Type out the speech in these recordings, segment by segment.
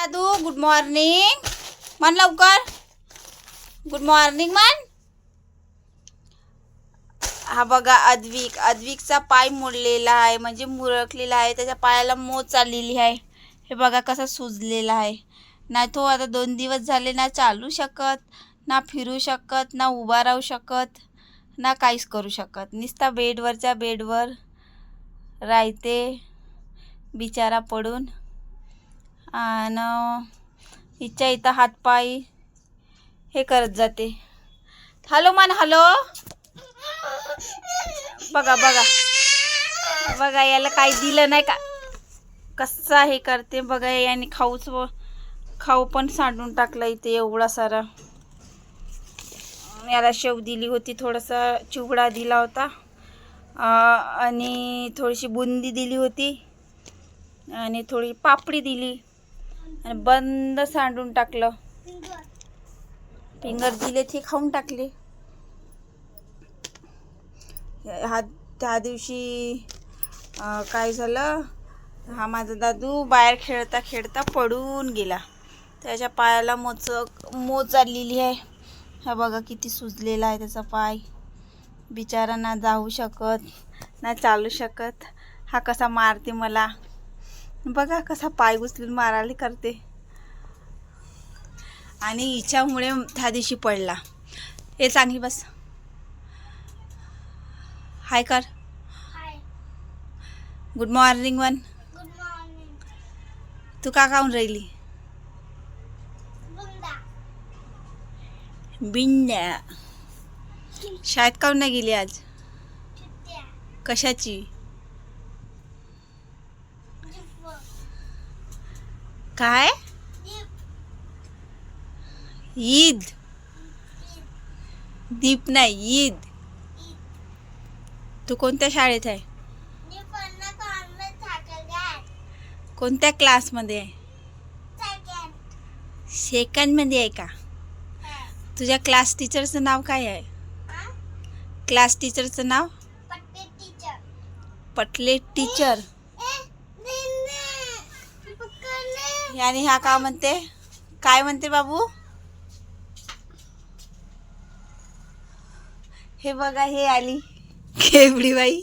दादू good morning म्हण लवकर. Good morning म्हण. हा बघा अद्विक. अद्विकचा पाय मोडलेला आहे म्हणजे मुरकलेला आहे. त्याच्या पायाला मोच चाललेली आहे. हे बघा कसा सुजलेला आहे. नाही तो आता दोन दिवस झाले ना चालू शकत ना फिरू शकत ना उभा राहू शकत ना काहीच करू शकत. नुसता बेडवरच्या बेडवर राहते बिचारा पडून. आणि हिच्या इथं हातपाय हे करत जाते. हॅलो मान हॅलो? बघा बघा. बघा याला काही दिलं नाही का? कसा हे करते बघा याने खाऊच व खाऊ पण सांडून टाकला इथे एवढा सारा. याला शेव दिली होती थोडासा चिवडा दिला होता. आणि थोडीशी बुंदी दिली होती. आणि थोडी पापडी दिली. आणि बंद सांडून टाकलं. फिंगर. दिले ते खाऊन टाकले. हा त्या दिवशी काय झालं? हा माझा दादू बाहेर खेळता खेळता पडून गेला. त्याच्या पायाला मोचक मोच आलेली आहे. हा बघा किती सुजलेला आहे त्याचा पाय. बिचारा ना जाऊ शकत ना चालू शकत. हा कसा मारते मला. बघा कसा पाय उचलून मारायला करते. आणि हिच्यामुळे त्या दिवशी पडला. हे चांगली बस. हाय कर. Good morning one. तू का खाऊन राहिली? बिंड्या. शाळेत काऊन नाही गेली आज? कशाची? काय? ईद. दीप नाही ईद. तू कोणत्या शाळेत आहे? कोणत्या क्लासमध्ये आहे? सेकंडमध्ये आहे का? तुझ्या क्लास टीचरचं नाव काय आहे? क्लास टीचरचं नाव? पटले टीचर. आणि हा का म्हणते? काय म्हणते बाबू? हे बघा हे आली. खेबडी बाई.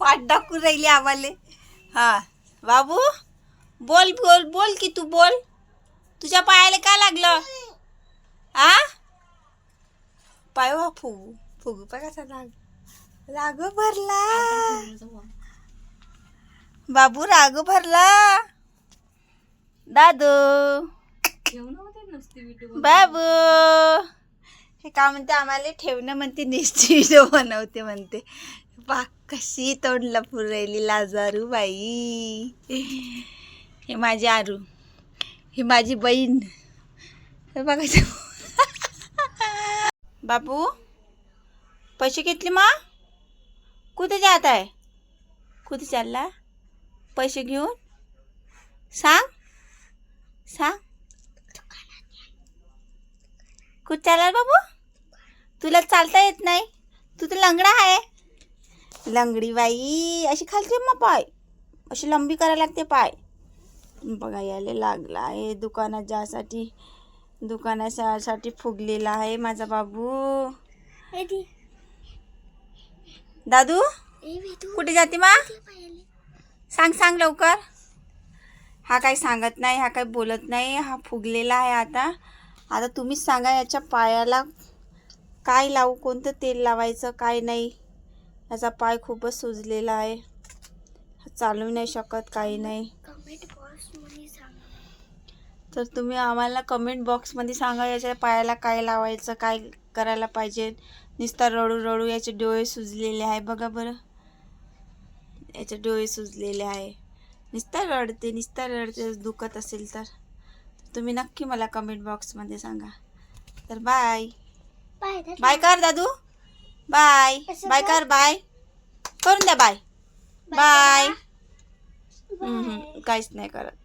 पाठ टाकून राहिली आम्हाला. हा. बाबू बोल बोल बोल की तू बोल. तुझ्या पायाला का लागलं? आ? पाय वा फुगू फुगू. पाय कसा लाग राग भरला. बाबू राग भरला. दादू. बाबू. हे का म्हणते आम्हाला ठेवणं म्हणते निश्चित व्हिडिओ बनवते म्हणते. बा कशी तोंडला राहिली लाजारू बाई. हे माझी आरू. ही माझी बहीण. हे बघायचं बापू पैसे घेतले मा? कुठे जात आहे? कुठे चालला? पैसे घेऊन? सांग. सांग. कुठे चालला बाबू? तुला चालता येत नाही. तू तर लंगडा आहे. लंगडी बाई अशी खालते मग पाय. अशी लंबी करायला लागते पाय. बघा यायला लागला आहे दुकानात जासाठी दुकानासाठी फुगलेला आहे माझा बाबू. दादू कुठे जाते मा? सांग सांग लवकर. हा काही सांगत नाही हा काही बोलत नाही हा फुगलेला आहे आता. आता तुम्हीच सांगा याच्या पायाला काय लावू कोणतं तेल लावायचं काय नाही. याचा पाय खूपच सुजलेला आहे. चालू नाही शकत काही नाही. तर तुम्ही आम्हाला कमेंट बॉक्समध्ये सांगा याच्या पायाला काय लावायचं काय करायला पाहिजे. नुसता रडू रडू याचे डोळे सुजलेले आहे. बघा बरं. याचे डोळे सुजलेले आहे. नुसता रडते नुसता रडते दुखत असेल तर. तुम्ही नक्की मला कमेंट बॉक्समध्ये सांगा. तर बाय बाय कर दादू. बाय बाय कर बाय करून द्या बाय बाय काहीच नाही करत.